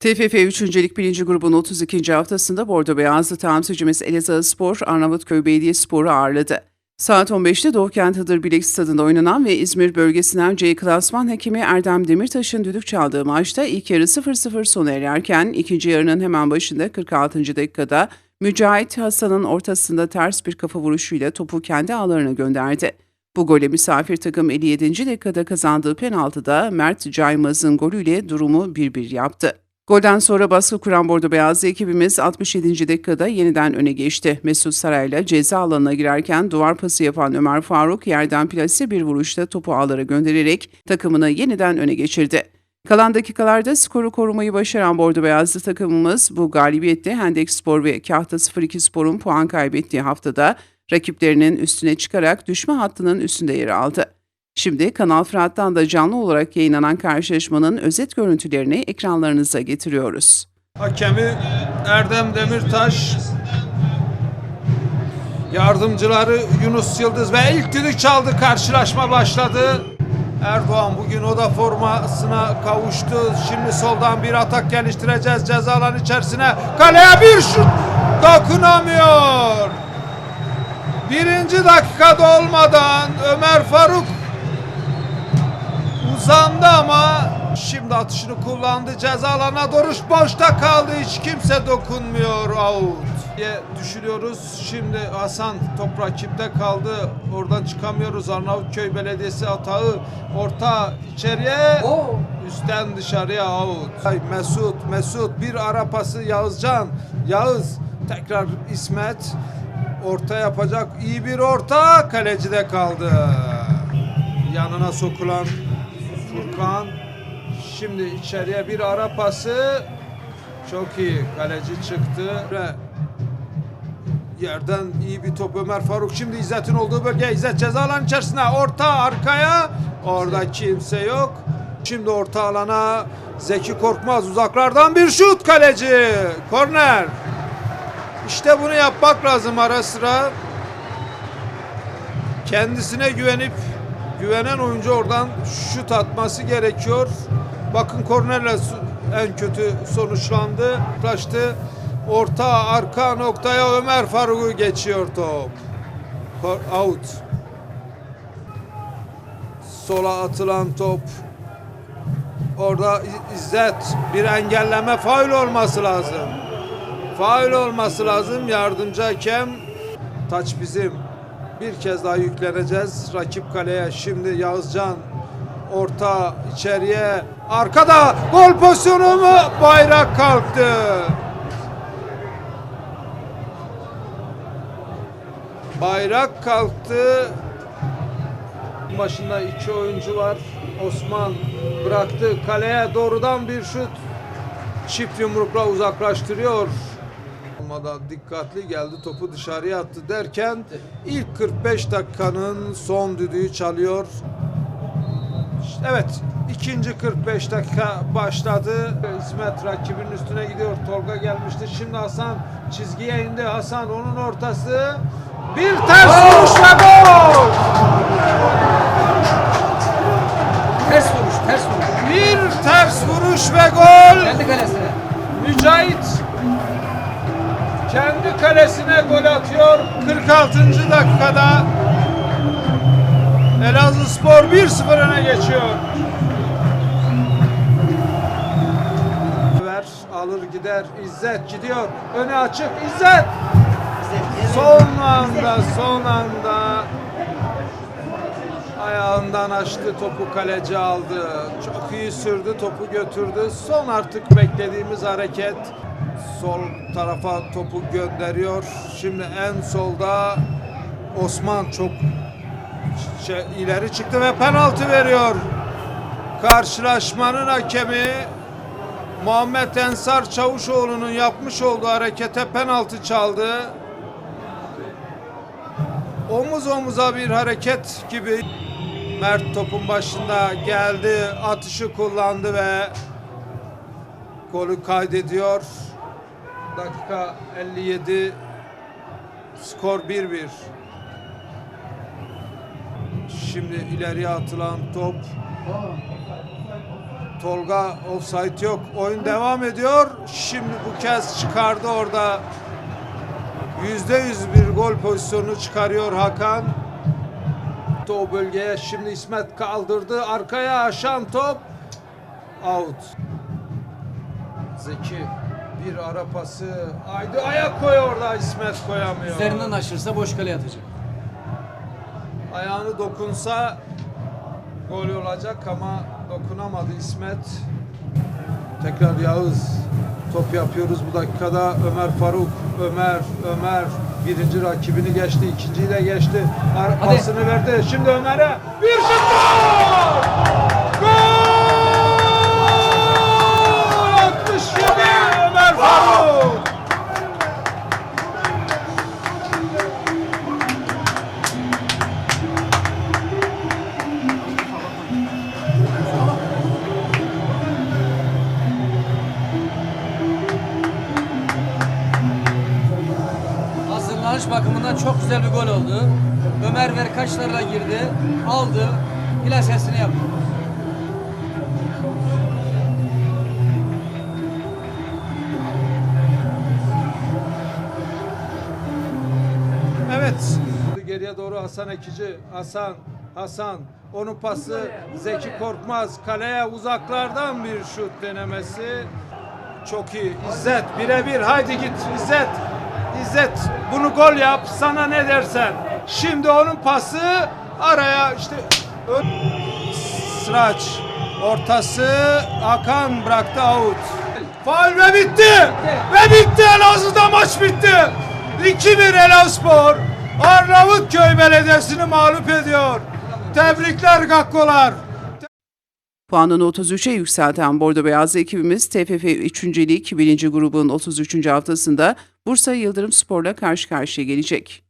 TFF 3. Lig 1. grubun 32. haftasında Bordo Beyazlı temsilcimiz Elazığ Spor, Arnavutköy Belediyespor'u ağırladı. Saat 15'te Doğukent Hıdır Bilek Stadı'nda oynanan ve İzmir bölgesinden C klasman hakemi Erdem Demirtaş'ın düdük çaldığı maçta ilk yarı 0-0 sona ererken ikinci yarının hemen başında 46. dakikada Mücahit Hasan'ın ortasında ters bir kafa vuruşuyla topu kendi ağlarına gönderdi. Bu gole misafir takım 57. dakikada kazandığı penaltıda Mert Caymaz'ın golüyle durumu 1-1 yaptı. Golden sonra baskı kuran Bordo Beyazlı ekibimiz 67. dakikada yeniden öne geçti. Mesut Saray'la ceza alanına girerken duvar pası yapan Ömer Faruk yerden plase bir vuruşla topu ağlara göndererek takımını yeniden öne geçirdi. Kalan dakikalarda skoru korumayı başaran Bordo Beyazlı takımımız bu galibiyette Hendek Spor ve Kahta 02 Spor'un puan kaybettiği haftada rakiplerinin üstüne çıkarak düşme hattının üstünde yer aldı. Şimdi Kanal Fırat'tan da canlı olarak yayınlanan karşılaşmanın özet görüntülerini ekranlarınıza getiriyoruz. Hakemi Erdem Demirtaş, yardımcıları Yunus Yıldız ve ilk düdük çaldı. Karşılaşma başladı. Erdoğan bugün o da formasına kavuştu. Şimdi soldan bir atak geliştireceğiz ceza alanı içerisine. Kaleye bir şut dokunamıyor. Birinci dakikada olmadan Ömer Faruk uzandı ama şimdi atışını kullandı. Ceza alanına doğru boşta kaldı. Hiç kimse dokunmuyor out diye düşünüyoruz. Şimdi Hasan top rakipte kaldı. Oradan çıkamıyoruz. Arnavutköy Belediyesi atağı orta içeriye üstten dışarıya out. Ay Mesut, Mesut bir ara pası Yağızcan. Yağız tekrar İsmet orta yapacak. iyi bir orta kalecide kaldı. Yanına sokulan Furkan şimdi içeriye bir ara pası. Çok iyi kaleci çıktı. Ve yerden iyi bir top Ömer Faruk. Şimdi İzzet'in olduğu bölge İzzet ceza alanı içerisine. Orta arkaya. Orada kimse yok. Şimdi orta alana Zeki Korkmaz uzaklardan bir şut kaleci. Korner. İşte bunu yapmak lazım ara sıra. Kendisine güvenip güvenen oyuncu oradan şut atması gerekiyor. Bakın kornerle en kötü sonuçlandı. Taştı. Orta arka noktaya Ömer Faruk'u geçiyor top. Out. Sola atılan top. Orada İzzet bir engelleme faul olması lazım. Faul olması lazım. Yardımcı hakem taç bizim. Bir kez daha yükleneceğiz. Rakip kaleye şimdi Yağızcan orta içeriye arkada gol pozisyonu mu? Bayrak kalktı. Bayrak kalktı. Başında iki oyuncu var. Osman bıraktı kaleye doğrudan bir şut. Çift yumrukla uzaklaştırıyor. Olmadan dikkatli geldi topu dışarıya attı derken ilk 45 dakikanın son düdüğü çalıyor. Evet ikinci 45 dakika başladı. İsmet rakibinin üstüne gidiyor. Tolga gelmişti. Şimdi Hasan çizgiye indi. Hasan onun ortası. Bir ters vuruş gol. 46. dakikada. Elazığ Spor 1-0 öne geçiyor. Alır gider. İzzet gidiyor. Öne açık. İzzet. Son anda, son anda ayağından açtı topu kaleci aldı. Çok iyi sürdü topu götürdü. Son artık beklediğimiz hareket. Sol tarafa topu gönderiyor. Şimdi en solda Osman çok şey, ileri çıktı ve penaltı veriyor. Karşılaşmanın hakemi Muhammed Ensar Çavuşoğlu'nun yapmış olduğu harekete penaltı çaldı. Omuz omuza bir hareket gibi Mert topun başında geldi, atışı kullandı ve golü kaydediyor. Dakika 57 skor 1-1. Şimdi ileriye atılan top Tolga offside yok. Oyun devam ediyor. Şimdi bu kez çıkardı orada. Yüzde yüz bir gol pozisyonu çıkarıyor Hakan. O bölgeye şimdi İsmet kaldırdı. Arkaya aşan top. Out. Zeki bir ara pası. Haydi ayak koy orada İsmet koyamıyor. Üzerinden aşırsa boş kaleye atacak. Ayağını dokunsa gol olacak ama dokunamadı İsmet. Tekrar Yağız. Top yapıyoruz bu dakikada. Ömer Faruk. Ömer, Ömer birinci rakibini geçti. ikinciyi de geçti. Ar- Hadi. Pasını verdi. Şimdi Ömer'e bir şut Bakımından çok güzel bir gol oldu. Ömer ver kaçlarla girdi, aldı, plasesini yaptı. Evet. Geriye doğru Hasan Ekici. Hasan, Hasan. Onun pası Zeki Korkmaz. Kaleye uzaklardan bir şut denemesi. Çok iyi. İzzet birebir. Haydi git İzzet. İzzet bunu gol yap. Sana ne dersen. Şimdi onun pası araya işte. Sıraç. Ortası Hakan bıraktı out. Faul ve bitti. Ve bitti Elazığ'da maç bitti. 2-1 Elazığspor Arnavutköy Belediyesi'ni mağlup ediyor. Tebrikler Gakkolar. Puanını 33'e yükselten Bordo Beyazlı ekibimiz TFF 3. Lig 1. grubun 33. haftasında Bursa Yıldırım Spor'la karşı karşıya gelecek.